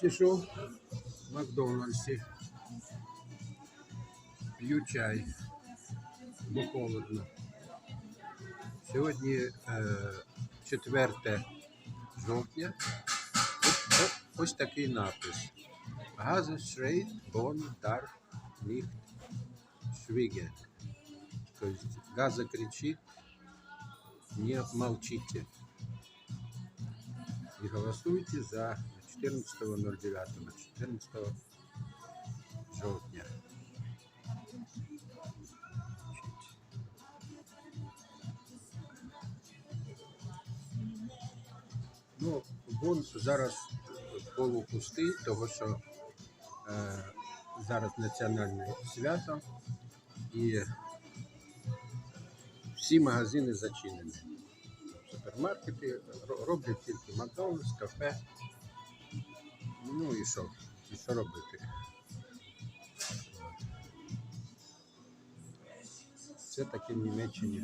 Сижу в Макдональдсі, п'ю чай, бо холодно. Сьогодні е, 4 жовтня. Ось, такий напис. Газа Шрейт Бон Дар Нихт Швиге. Тобто Газа кричит, не молчите. И голосуйте за 14.09, 14 жовтня. Ну, вон зараз полупустий, того що е, зараз національне свято і всі магазини зачинені. Супермаркети роблять тільки Макдональдс, кафе. Ну і що? І що робити? Це таке в Німеччині.